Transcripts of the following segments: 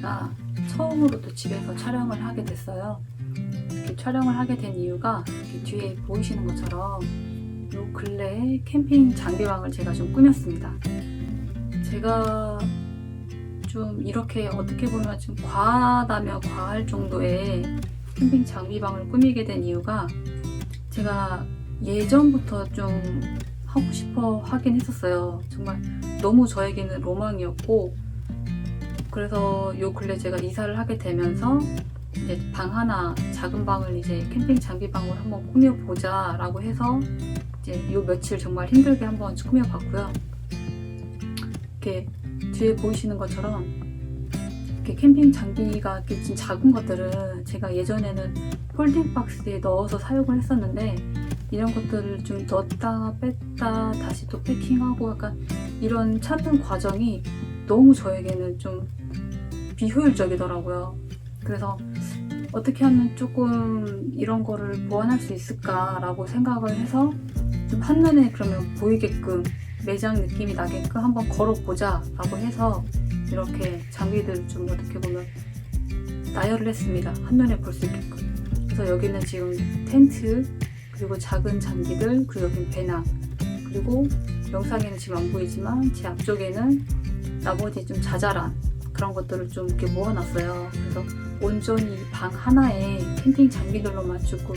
제가 처음으로 또 집에서 촬영을 하게 됐어요 이렇게 촬영을 하게 된 이유가 뒤에 보이시는 것처럼 요 근래에 캠핑 장비방을 제가 좀 꾸몄습니다 제가 좀 이렇게 어떻게 보면 좀 과하다면 과할 정도의 캠핑 장비방을 꾸미게 된 이유가 제가 예전부터 좀 하고 싶어 하긴 했었어요. 정말 너무 저에게는 로망이었고 그래서 요 근래 제가 이사를 하게 되면서 이제 방 하나 작은 방을 이제 캠핑 장비방으로 한번 꾸며보자 라고 해서 이제 요 며칠 정말 힘들게 한번 꾸며봤고요. 이렇게 뒤에 보이시는 것처럼 이렇게 캠핑 장비가 이렇게 좀 작은 것들은 제가 예전에는 폴딩 박스에 넣어서 사용을 했었는데 이런 것들을 좀 넣었다 뺐다 다시 또 패킹하고 약간 이런 찾는 과정이 너무 저에게는 좀 비효율적이더라고요. 그래서 어떻게 하면 조금 이런 거를 보완할 수 있을까라고 생각을 해서 좀 한눈에 그러면 보이게끔 매장 느낌이 나게끔 한번 걸어보자 라고 해서 이렇게 장비들을 좀 어떻게 보면 나열을 했습니다. 한눈에 볼 수 있게끔. 그래서 여기는 지금 텐트, 그리고 작은 장비들, 그리고 여기 배낭, 그리고 영상에는 지금 안 보이지만 제 앞쪽에는 나머지 좀 자잘한 그런 것들을 좀 이렇게 모아놨어요. 그래서 온전히 방 하나에 캠핑 장비들로만 조금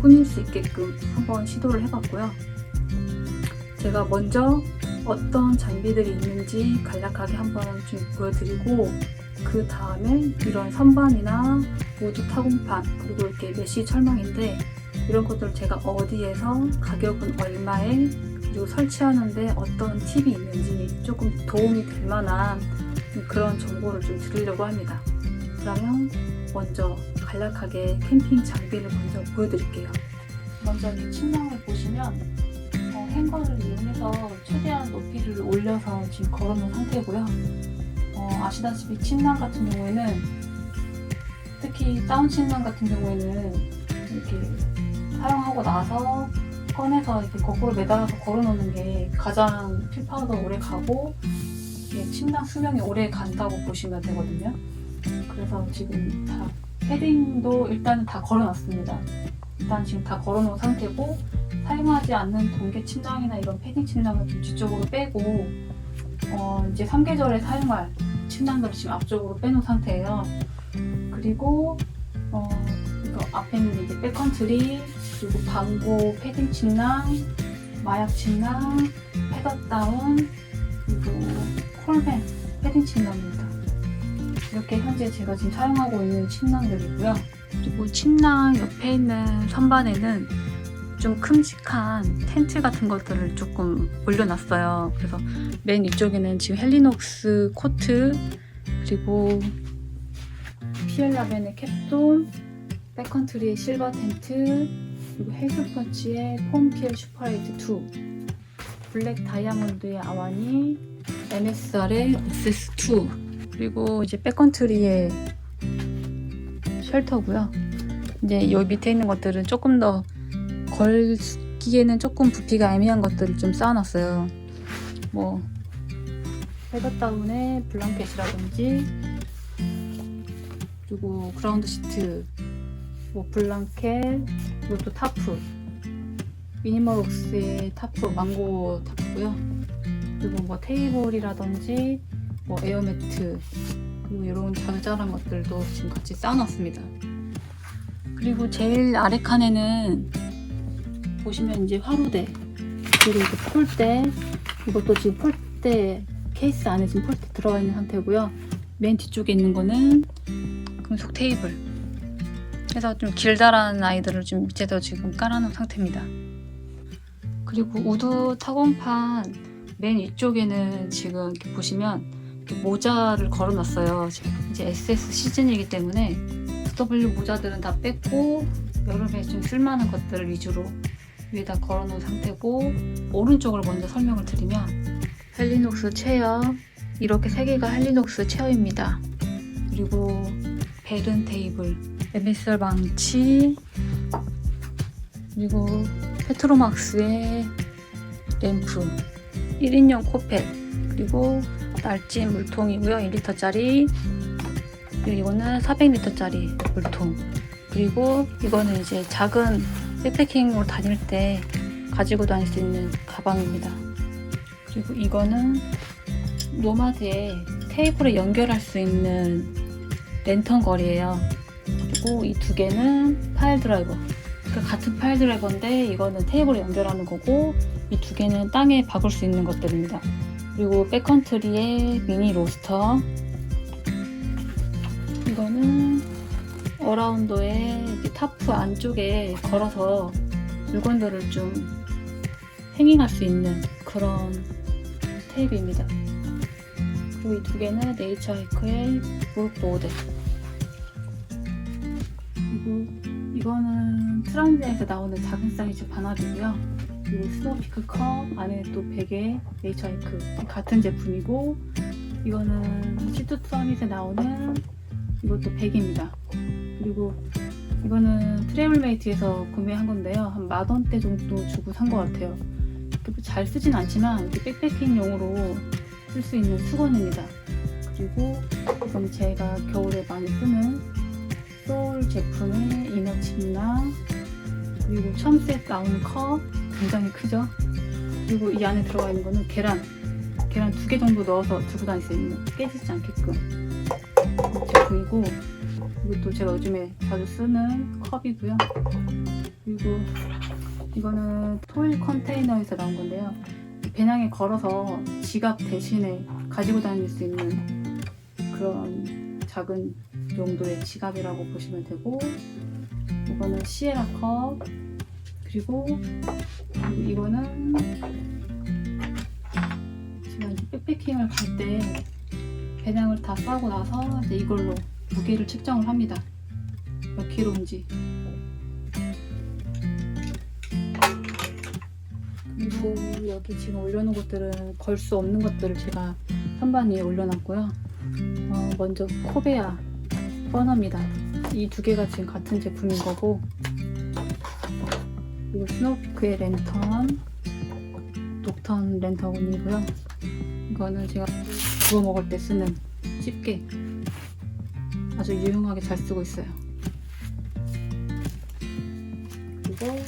꾸밀 수 있게끔 한번 시도를 해봤고요. 제가 먼저 어떤 장비들이 있는지 간략하게 한번 좀 보여드리고 그 다음에 이런 선반이나 모두 타공판 그리고 이렇게 메쉬 철망인데 이런 것들 제가 어디에서 가격은 얼마에 그리고 설치하는데 어떤 팁이 있는지 조금 도움이 될 만한 그런 정보를 좀 드리려고 합니다. 그러면 먼저 간략하게 캠핑 장비를 먼저 보여드릴게요. 먼저 이 침낭을 보시면 어, 행거를 이용해서 최대한 높이를 올려서 지금 걸어놓은 상태고요. 어, 아시다시피 침낭 같은 경우에는 특히 다운 침낭 같은 경우에는 이렇게 사용하고 나서 꺼내서 이렇게 거꾸로 매달아서 걸어놓는 게 가장 필파도 오래 가고 침낭 수명이 오래 간다고 보시면 되거든요. 그래서 지금 다 패딩도 일단 다 걸어놨습니다. 일단 지금 다 걸어놓은 상태고 사용하지 않는 동계 침낭이나 이런 패딩 침낭을 좀 뒤쪽으로 빼고 어, 이제 3계절에 사용할 침낭들을 지금 앞쪽으로 빼놓은 상태예요. 그리고 어, 이거 앞에는 이제 백컨트리 그리고 방고 패딩 침낭, 마약 침낭, 패더다운 그리고 콜벤 패딩 침낭입니다. 이렇게 현재 제가 지금 사용하고 있는 침낭들이고요. 그리고 침낭 옆에 있는 선반에는 좀 큼직한 텐트 같은 것들을 조금 올려놨어요. 그래서 맨 위쪽에는 지금 헬리녹스 코트 그리고 피엘 라벤의 캡돈 백컨트리의 실버 텐트 그리고 헬스펀치의 폼피엘 슈퍼레이트 2 블랙 다이아몬드의 아와니 MSR의 SS2 그리고 이제 백컨트리의 쉘터고요. 이제 여기 밑에 있는 것들은 조금 더 걸기에는 조금 부피가 애매한 것들을 좀 쌓아놨어요. 뭐 헤더다운의 블랑켓이라든지 그리고 그라운드 시트 뭐 블랑켓 그리고 또 타프. 미니멀웍스의 타프 망고 타프고요. 그리고 뭐 테이블이라든지 뭐 에어매트 그리고 이런 자잘한 것들도 지금 같이 쌓아놨습니다. 그리고 제일 아래 칸에는 보시면 이제 화로대 그리고 이제 폴대 이것도 지금 폴대 케이스 안에 지금 폴대 들어가 있는 상태고요. 맨 뒤쪽에 있는 거는 금속 테이블 그래서 좀 길다란 아이들을 좀 밑에다 지금 깔아놓은 상태입니다. 그리고 우드 타공판 맨 위쪽에는 지금 이렇게 보시면 이렇게 모자를 걸어놨어요. 이제 SS 시즌이기 때문에 SW 모자들은 다 뺐고 여름에 좀 쓸만한 것들을 위주로 위에다 걸어놓은 상태고 오른쪽을 먼저 설명을 드리면 헬리녹스 체어 이렇게 세 개가 헬리녹스 체어입니다. 그리고 베른 테이블 에비설 망치 그리고 페트로막스의 램프 1인용 코펠 그리고 날찜 물통이고요. 1리터짜리. 그리고 이거는 400리터짜리 물통. 그리고 이거는 이제 작은 백패킹으로 다닐 때 가지고 다닐 수 있는 가방입니다. 그리고 이거는 노마드에 테이블에 연결할 수 있는 랜턴 거리예요. 그리고 이 두 개는 파일 드라이버. 그 같은 파일 드라이버인데 이거는 테이블에 연결하는 거고 이 두 개는 땅에 박을 수 있는 것들입니다. 그리고 백컨트리의 미니 로스터. 이거는 어라운더의 타프 안쪽에 걸어서 물건들을 좀 행잉할 수 있는 그런 테이프입니다. 그리고 이 두 개는 네이처하이크의 무릎 보호대. 이거는 트란지에서 나오는 작은 사이즈 반합이고요. 그리고 스노우피크 컵 안에 또 베개 네이처하이크 같은 제품이고 이거는 시트 서밋에 나오는 이것도 베개입니다. 그리고 이거는 트래블메이트에서 구매한 건데요. 한 만 원대 정도 주고 산 것 같아요. 잘 쓰진 않지만 백패킹용으로 쓸 수 있는 수건입니다. 그리고 이건 제가 겨울에 많이 쓰는 소울 제품의 이너 침낭 그리고 첨셋 나오는 컵 굉장히 크죠. 그리고 이 안에 들어가 있는 거는 계란 계란 두 개 정도 넣어서 들고 다닐 수 있는 깨지지 않게끔 제품이고 또 제가 요즘에 자주 쓰는 컵이고요. 그리고 이거는 토일 컨테이너에서 나온 건데요. 배낭에 걸어서 지갑 대신에 가지고 다닐 수 있는 그런 작은 용도의 지갑이라고 보시면 되고 이거는 시에라 컵 그리고 이거는 제가 백패킹을 갈 때 배낭을 다 싸고 나서 이제 이걸로 무게를 측정을 합니다. 몇 킬로인지. 그리고 여기 지금 올려놓은 것들은 걸 수 없는 것들을 제가 선반 위에 올려놨고요. 어, 먼저 코베아 버너입니다. 이 두 개가 지금 같은 제품인 거고 그리고 스노우피크의 랜턴 녹턴 랜턴이고요. 이거는 제가 구워 먹을 때 쓰는 집게 아주 유용하게 잘 쓰고 있어요. 그리고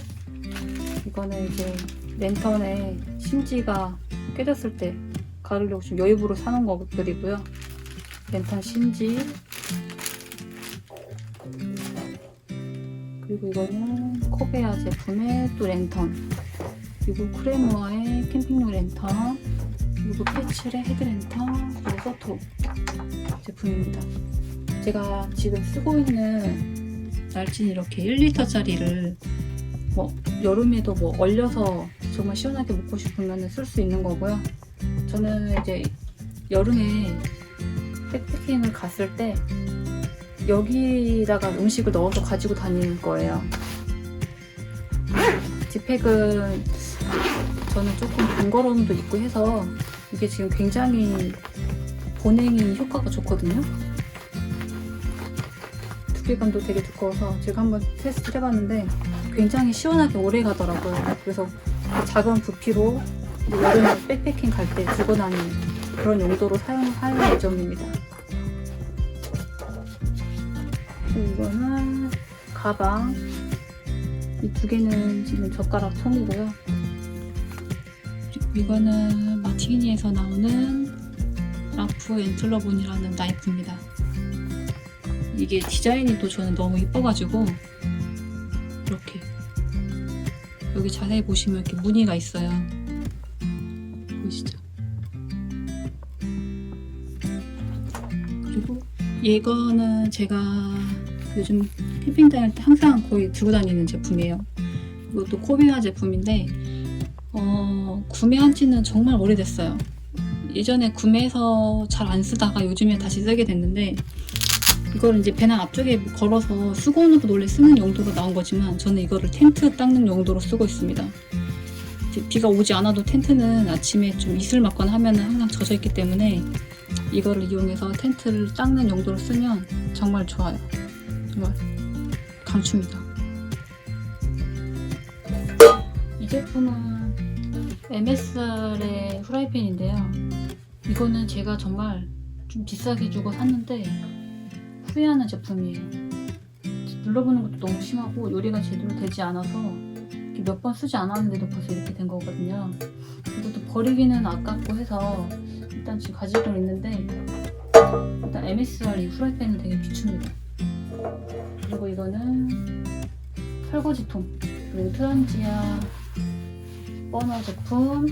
이거는 이제 랜턴에 심지가 깨졌을 때 가르려고 좀 여유부로 사놓은 것들이고요. 랜턴 심지 이거는 코베아 제품의 또 랜턴 그리고 크레모아의 캠핑용 랜턴 그리고 패칠의 헤드랜턴 그리고 서토 제품입니다. 제가 지금 쓰고 있는 날진 이렇게 1리터짜리를 뭐 여름에도 뭐 얼려서 정말 시원하게 먹고 싶으면 쓸 수 있는 거고요. 저는 이제 여름에 백패킹을 갔을 때 여기다가 음식을 넣어서 가지고 다니는 거예요. 지팩은 저는 조금 번거로움도 있고 해서 이게 지금 굉장히 보냉이 효과가 좋거든요. 두께감도 되게 두꺼워서 제가 한번 테스트를 해봤는데 굉장히 시원하게 오래 가더라고요. 그래서 그 작은 부피로 여름에 백패킹 갈 때 들고 다니는 그런 용도로 사용할 예정입니다. 이거는 가방 이 두 개는 지금 젓가락 통이고요. 이거는 마티니에서 나오는 라프 엔틀러본이라는 나이프입니다. 이게 디자인이 또 저는 너무 이뻐가지고 이렇게 여기 자세히 보시면 이렇게 무늬가 있어요. 보이시죠? 그리고 이거는 제가 요즘 캠핑 다닐 때 항상 거의 들고 다니는 제품이에요. 이것도 코비아 제품인데 어, 구매한 지는 정말 오래됐어요. 예전에 구매해서 잘 안 쓰다가 요즘에 다시 쓰게 됐는데 이거를 이제 배낭 앞쪽에 걸어서 수건으로 원래 쓰는 용도로 나온 거지만 저는 이거를 텐트 닦는 용도로 쓰고 있습니다. 비가 오지 않아도 텐트는 아침에 좀 이슬 맞거나 하면 항상 젖어 있기 때문에 이거를 이용해서 텐트를 닦는 용도로 쓰면 정말 좋아요. 정말 강추입니다. 이 제품은 MSR의 후라이팬인데요. 이거는 제가 정말 좀 비싸게 주고 샀는데 후회하는 제품이에요. 눌러보는 것도 너무 심하고 요리가 제대로 되지 않아서 몇 번 쓰지 않았는데도 벌써 이렇게 된 거거든요. 이것도 버리기는 아깝고 해서 일단 지금 가지고 있는데 일단 MSR 이 후라이팬은 되게 비춥니다. 그리고 이거는 설거지통 그리고 트란지아 버너 제품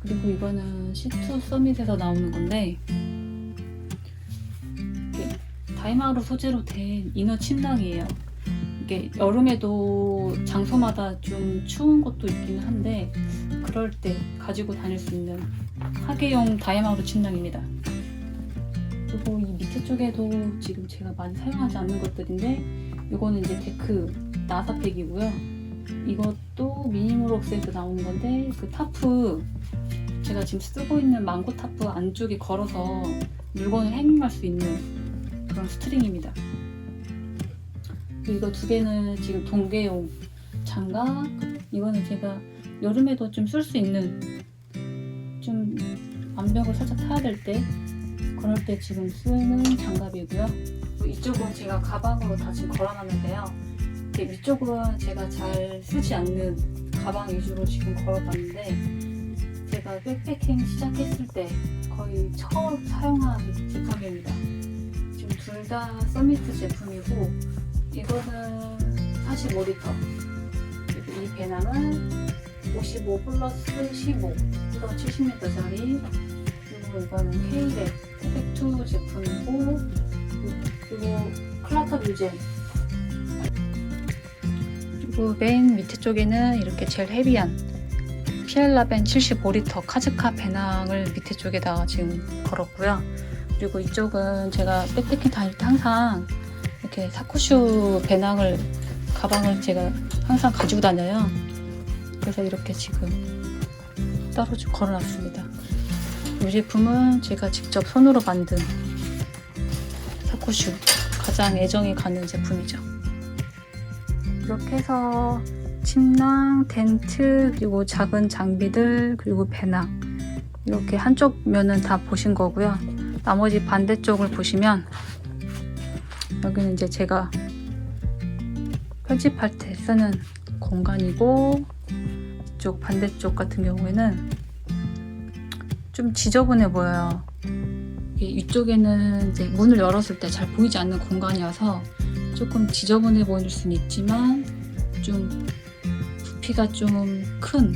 그리고 이거는 C2 서밋에서 나오는 건데 다이마루 소재로 된 이너 침낭이에요. 이게 여름에도 장소마다 좀 추운 곳도 있기는 한데 그럴 때 가지고 다닐 수 있는 하계용 다이마루 침낭입니다. 그리고 이 밑에 쪽에도 지금 제가 많이 사용하지 않는 것들인데 이거는 이제 데크 나사팩이고요. 이것도 미니멀옥스에서 나오는 건데 그 타프 제가 지금 쓰고 있는 망고 타프 안쪽에 걸어서 물건을 행할 수 있는 그런 스트링입니다. 이거 두 개는 지금 동계용 장갑 이거는 제가 여름에도 좀 쓸 수 있는 좀 암벽을 살짝 타야 될 때 그럴 때 지금 쓰는 장갑이고요. 이쪽은 제가 가방으로 다 지금 걸어놨는데요. 위쪽은 제가 잘 쓰지 않는 가방 위주로 지금 걸어봤는데 제가 백패킹 시작했을 때 거의 처음 사용한 제품입니다. 지금 둘 다 서미트 제품이고 이거는 45리터 그리고 이 배낭은 55 플러스 15 그래서 70m짜리 그리고 이거는 케이렉 팩2 제품이고 그리고 클라터 뮤젠 그리고 맨 밑에 쪽에는 이렇게 제일 헤비한 피엘라벤 75리터 카즈카 배낭을 밑에 쪽에다가 지금 걸었고요. 그리고 이쪽은 제가 백패킹 다닐 때 항상 이렇게 사쿠슈 배낭을 가방을 제가 항상 가지고 다녀요. 그래서 이렇게 지금 따로 좀 걸어놨습니다. 이 제품은 제가 직접 손으로 만든 사쿠슈 가장 애정이 가는 제품이죠. 이렇게 해서 침낭, 텐트, 그리고 작은 장비들, 그리고 배낭 이렇게 한쪽 면은 다 보신 거고요. 나머지 반대쪽을 보시면 여기는 이제 제가 편집할 때 쓰는 공간이고 이쪽 반대쪽 같은 경우에는 좀 지저분해 보여요. 이쪽에는 문을 열었을 때 잘 보이지 않는 공간이어서 조금 지저분해 보일 수는 있지만 좀 부피가 좀 큰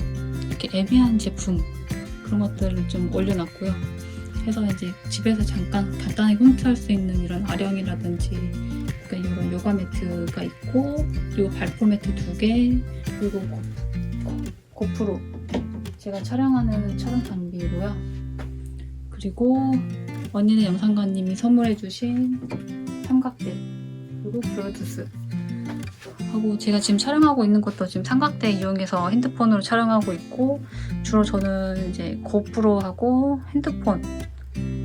이렇게 애매한 제품 그런 것들을 좀 올려놨고요. 해서 이제 집에서 잠깐 간단하게 홈트할 수 있는 이런 아령이라든지 약간 이런 요가 매트가 있고 그리고 발포 매트 두 개 그리고 고프로 제가 촬영하는 촬영 장비이고요. 그리고 언니네 영상관님이 선물해주신 삼각대 그리고 블루투스 하고 제가 지금 촬영하고 있는 것도 지금 삼각대 이용해서 핸드폰으로 촬영하고 있고 주로 저는 이제 고프로 하고 핸드폰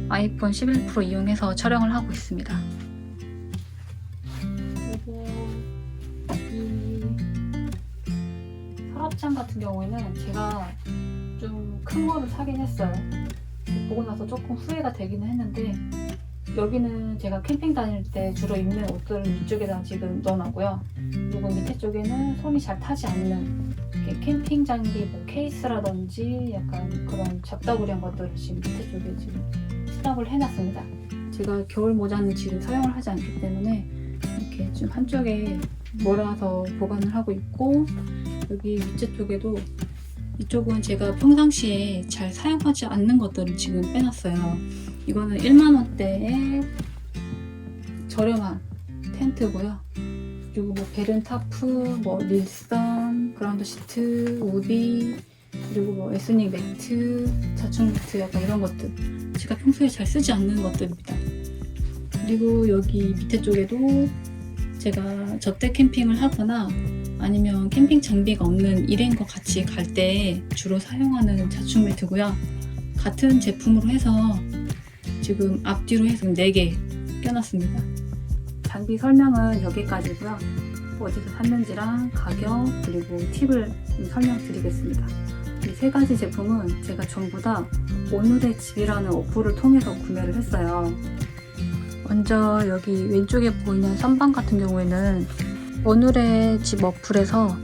아이폰 11 프로 이용해서 촬영을 하고 있습니다. 그리고 이 서랍장 같은 경우에는 제가 좀 큰 거를 사긴 했어요. 보고 나서 조금 후회가 되기는 했는데 여기는 제가 캠핑 다닐 때 주로 입는 옷들을 이쪽에다 지금 넣어놨고요. 그리고 밑에 쪽에는 손이 잘 타지 않는 캠핑 장비 뭐 케이스라든지 약간 그런 잡다구리한 것들을 지금 밑에 쪽에 지금 수납을 해놨습니다. 제가 겨울 모자는 지금 사용을 하지 않기 때문에 이렇게 좀 한쪽에 몰아서 보관을 하고 있고 여기 밑에 쪽에도 이쪽은 제가 평상시에 잘 사용하지 않는 것들을 지금 빼놨어요. 이거는 1만원대에 저렴한 텐트고요. 그리고 뭐 베른타프, 뭐 릴선, 그라운드 시트, 우비, 그리고 뭐 에스닉 매트, 자충 매트 약간 이런 것들 제가 평소에 잘 쓰지 않는 것들입니다. 그리고 여기 밑에 쪽에도 제가 저택 캠핑을 하거나 아니면 캠핑 장비가 없는 일행과 같이 갈 때 주로 사용하는 자충 매트고요. 같은 제품으로 해서 지금 앞뒤로 해서 4개 껴놨습니다. 장비 설명은 여기까지고요. 어디서 샀는지랑 가격 그리고 팁을 좀 설명드리겠습니다. 이 세 가지 제품은 제가 전부 다 오늘의 집이라는 어플을 통해서 구매를 했어요. 먼저 여기 왼쪽에 보이는 선반 같은 경우에는 오늘의 집 어플에서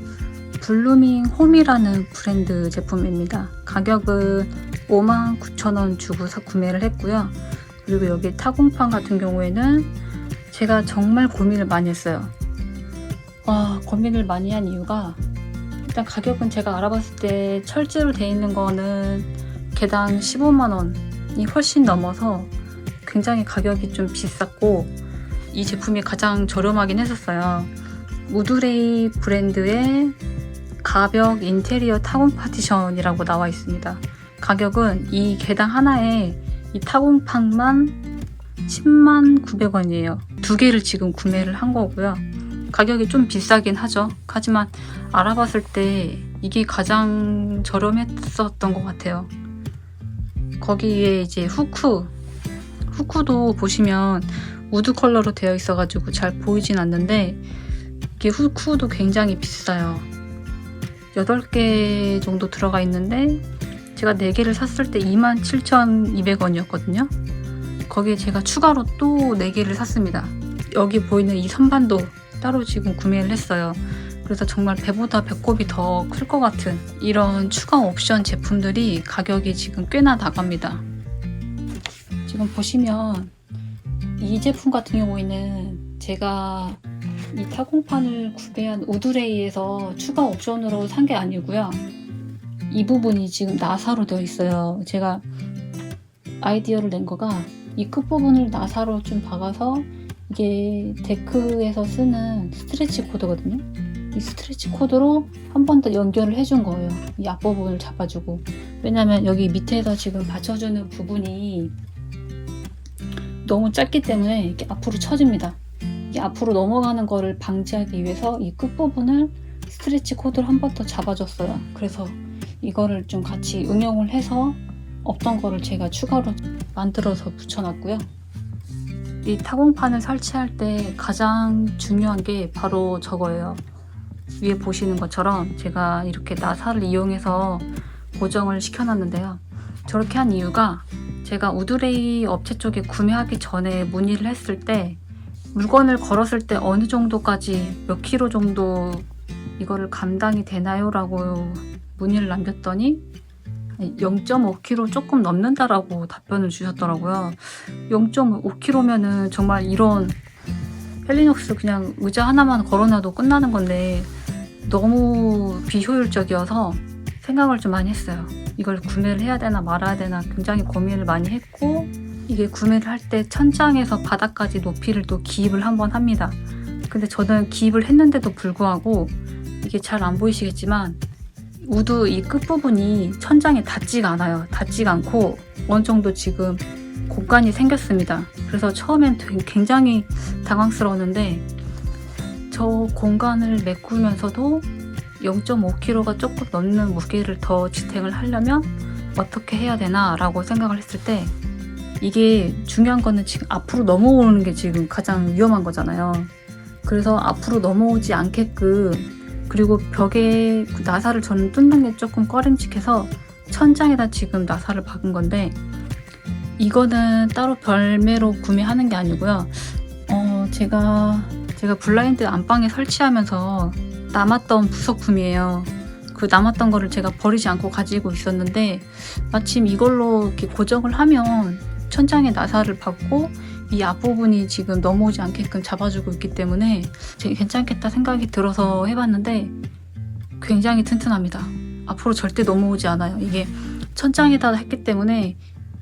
블루밍 홈이라는 브랜드 제품입니다. 가격은 59,000원 주고서 구매를 했고요. 그리고 여기 타공판 같은 경우에는 제가 정말 고민을 많이 했어요. 와, 고민을 많이 한 이유가 일단 가격은 제가 알아봤을 때 철제로 되어 있는 거는 개당 15만 원이 훨씬 넘어서 굉장히 가격이 좀 비쌌고 이 제품이 가장 저렴하긴 했었어요. 우드레이 브랜드의 가벽 인테리어 타공 파티션이라고 나와 있습니다. 가격은 이 개당 하나에 이 타공판만 10만 900원이에요. 두 개를 지금 구매를 한 거고요. 가격이 좀 비싸긴 하죠. 하지만 알아봤을 때 이게 가장 저렴했었던 것 같아요. 거기에 이제 후크, 후크도 보시면 우드 컬러로 되어 있어가지고 잘 보이진 않는데 이게 후크도 굉장히 비싸요. 8개 정도 들어가 있는데 제가 4개를 샀을 때 27,200원이었거든요. 거기에 제가 추가로 또 4개를 샀습니다. 여기 보이는 이 선반도 따로 지금 구매를 했어요. 그래서 정말 배보다 배꼽이 더 클 것 같은 이런 추가 옵션 제품들이 가격이 지금 꽤나 나갑니다. 지금 보시면 이 제품 같은 경우에는 제가 이 타공판을 구매한 우드레이에서 추가 옵션으로 산 게 아니고요. 이 부분이 지금 나사로 되어 있어요. 제가 아이디어를 낸 거가 이 끝부분을 나사로 좀 박아서 이게 데크에서 쓰는 스트레치 코드거든요. 이 스트레치 코드로 한 번 더 연결을 해준 거예요. 이 앞부분을 잡아주고. 왜냐면 여기 밑에서 지금 받쳐주는 부분이 너무 짧기 때문에 이렇게 앞으로 쳐집니다. 이 앞으로 넘어가는 거를 방지하기 위해서 이 끝부분을 스트레치 코드를 한 번 더 잡아줬어요. 그래서 이거를 좀 같이 응용을 해서 없던 거를 제가 추가로 만들어서 붙여놨고요. 이 타공판을 설치할 때 가장 중요한 게 바로 저거예요. 위에 보시는 것처럼 제가 이렇게 나사를 이용해서 고정을 시켜놨는데요. 저렇게 한 이유가 제가 우드레이 업체 쪽에 구매하기 전에 문의를 했을 때 물건을 걸었을 때 어느 정도까지 몇 킬로 정도 이거를 감당이 되나요? 라고 문의를 남겼더니 0.5kg 조금 넘는다라고 답변을 주셨더라고요. 0.5kg면은 정말 이런 헬리녹스 그냥 의자 하나만 걸어놔도 끝나는 건데 너무 비효율적이어서 생각을 좀 많이 했어요. 이걸 구매를 해야 되나 말아야 되나 굉장히 고민을 많이 했고 이게 구매를 할 때 천장에서 바닥까지 높이를 또 기입을 한번 합니다. 근데 저는 기입을 했는데도 불구하고 이게 잘 안 보이시겠지만 우드 이 끝부분이 천장에 닿지가 않아요. 닿지가 않고 어느 정도 지금 공간이 생겼습니다. 그래서 처음엔 굉장히 당황스러웠는데 저 공간을 메꾸면서도 0.5kg가 조금 넘는 무게를 더 지탱을 하려면 어떻게 해야 되나 라고 생각을 했을 때 이게 중요한 거는 지금 앞으로 넘어오는 게 지금 가장 위험한 거잖아요. 그래서 앞으로 넘어오지 않게끔 그리고 벽에 그 나사를 저는 뚫는 게 조금 꺼림칙해서 천장에다 지금 나사를 박은 건데 이거는 따로 별매로 구매하는 게 아니고요. 어, 제가 제가 블라인드 안방에 설치하면서 남았던 부속품이에요. 그 남았던 거를 제가 버리지 않고 가지고 있었는데 마침 이걸로 이렇게 고정을 하면 천장에 나사를 박고 이 앞부분이 지금 넘어오지 않게끔 잡아주고 있기 때문에 괜찮겠다 생각이 들어서 해봤는데 굉장히 튼튼합니다. 앞으로 절대 넘어오지 않아요. 이게 천장에다 했기 때문에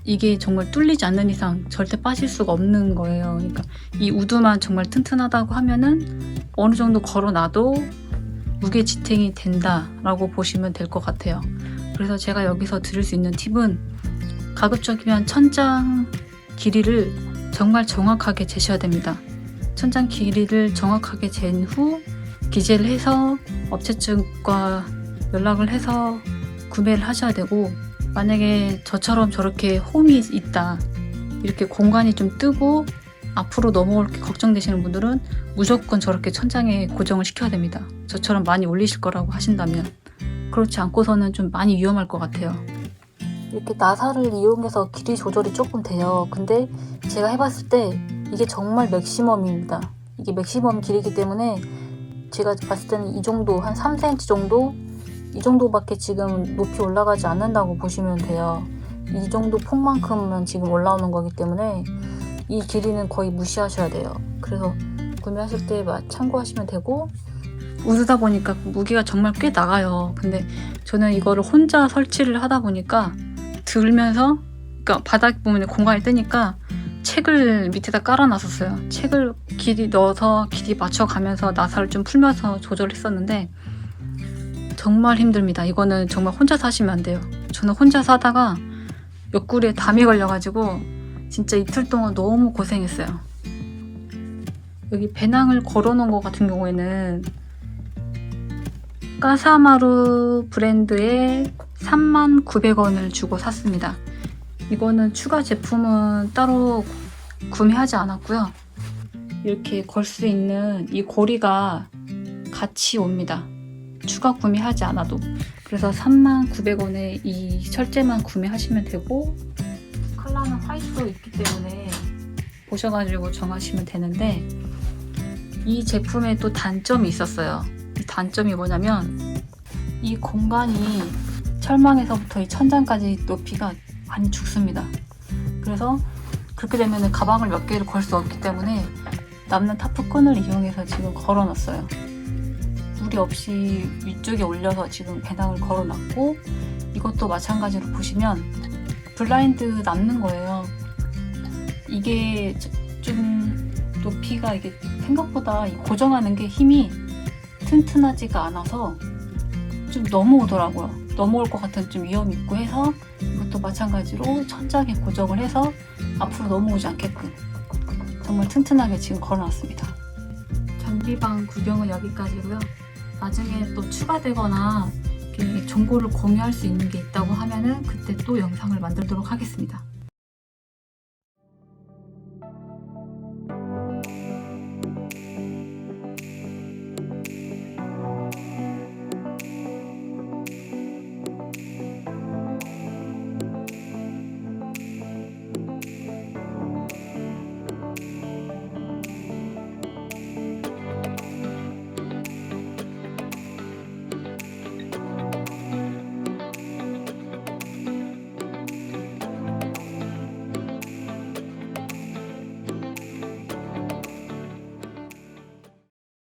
이게 정말 뚫리지 않는 이상 절대 빠질 수가 없는 거예요. 그러니까 이 우드만 정말 튼튼하다고 하면은 어느 정도 걸어놔도 무게 지탱이 된다라고 보시면 될 것 같아요. 그래서 제가 여기서 드릴 수 있는 팁은 가급적이면 천장 길이를 정말 정확하게 재셔야 됩니다. 천장 길이를 정확하게 잰 후 기재를 해서 업체 측과 연락을 해서 구매를 하셔야 되고 만약에 저처럼 저렇게 홈이 있다 이렇게 공간이 좀 뜨고 앞으로 넘어올 게 걱정되시는 분들은 무조건 저렇게 천장에 고정을 시켜야 됩니다. 저처럼 많이 올리실 거라고 하신다면 그렇지 않고서는 좀 많이 위험할 것 같아요. 이렇게 나사를 이용해서 길이 조절이 조금 돼요. 근데 제가 해봤을 때 이게 정말 맥시멈입니다. 이게 맥시멈 길이기 때문에 제가 봤을 때는 이 정도 한 3cm 정도 이 정도밖에 지금 높이 올라가지 않는다고 보시면 돼요. 이 정도 폭만큼은 지금 올라오는 거기 때문에 이 길이는 거의 무시하셔야 돼요. 그래서 구매하실 때 마- 참고하시면 되고 우드다 보니까 무게가 정말 꽤 나가요. 근데 저는 이거를 혼자 설치를 하다 보니까 들면서 그러니까 바닥 부분에 공간이 뜨니까 책을 밑에다 깔아놨었어요. 책을 길이 넣어서 길이 맞춰가면서 나사를 좀 풀면서 조절했었는데 정말 힘듭니다. 이거는 정말 혼자 사시면 안 돼요. 저는 혼자 사다가 옆구리에 담이 걸려가지고 진짜 이틀 동안 너무 고생했어요. 여기 배낭을 걸어놓은 것 같은 경우에는 까사마루 브랜드의 39,900원을 주고 샀습니다. 이거는 추가 제품은 따로 구매하지 않았고요. 이렇게 걸 수 있는 이 고리가 같이 옵니다. 추가 구매하지 않아도. 그래서 39,900원에 이 철제만 구매하시면 되고 컬러는 화이트로 있기 때문에 보셔가지고 정하시면 되는데 이 제품에 또 단점이 있었어요. 이 단점이 뭐냐면 이 공간이 철망에서부터 이 천장까지 높이가 많이 죽습니다. 그래서 그렇게 되면 가방을 몇 개를 걸 수 없기 때문에 남는 타프끈을 이용해서 지금 걸어놨어요. 무리 없이 위쪽에 올려서 지금 배낭을 걸어놨고 이것도 마찬가지로 보시면 블라인드 남는 거예요. 이게 좀 높이가 이게 생각보다 이 고정하는 게 힘이 튼튼하지가 않아서 좀 넘어오더라고요. 넘어올 것 같은 좀 위험이 있고 해서 이것도 마찬가지로 천장에 고정을 해서 앞으로 넘어오지 않게끔 정말 튼튼하게 지금 걸어놨습니다. 전기방 구경은 여기까지고요. 나중에 또 추가되거나 정보를 공유할 수 있는 게 있다고 하면은 그때 또 영상을 만들도록 하겠습니다.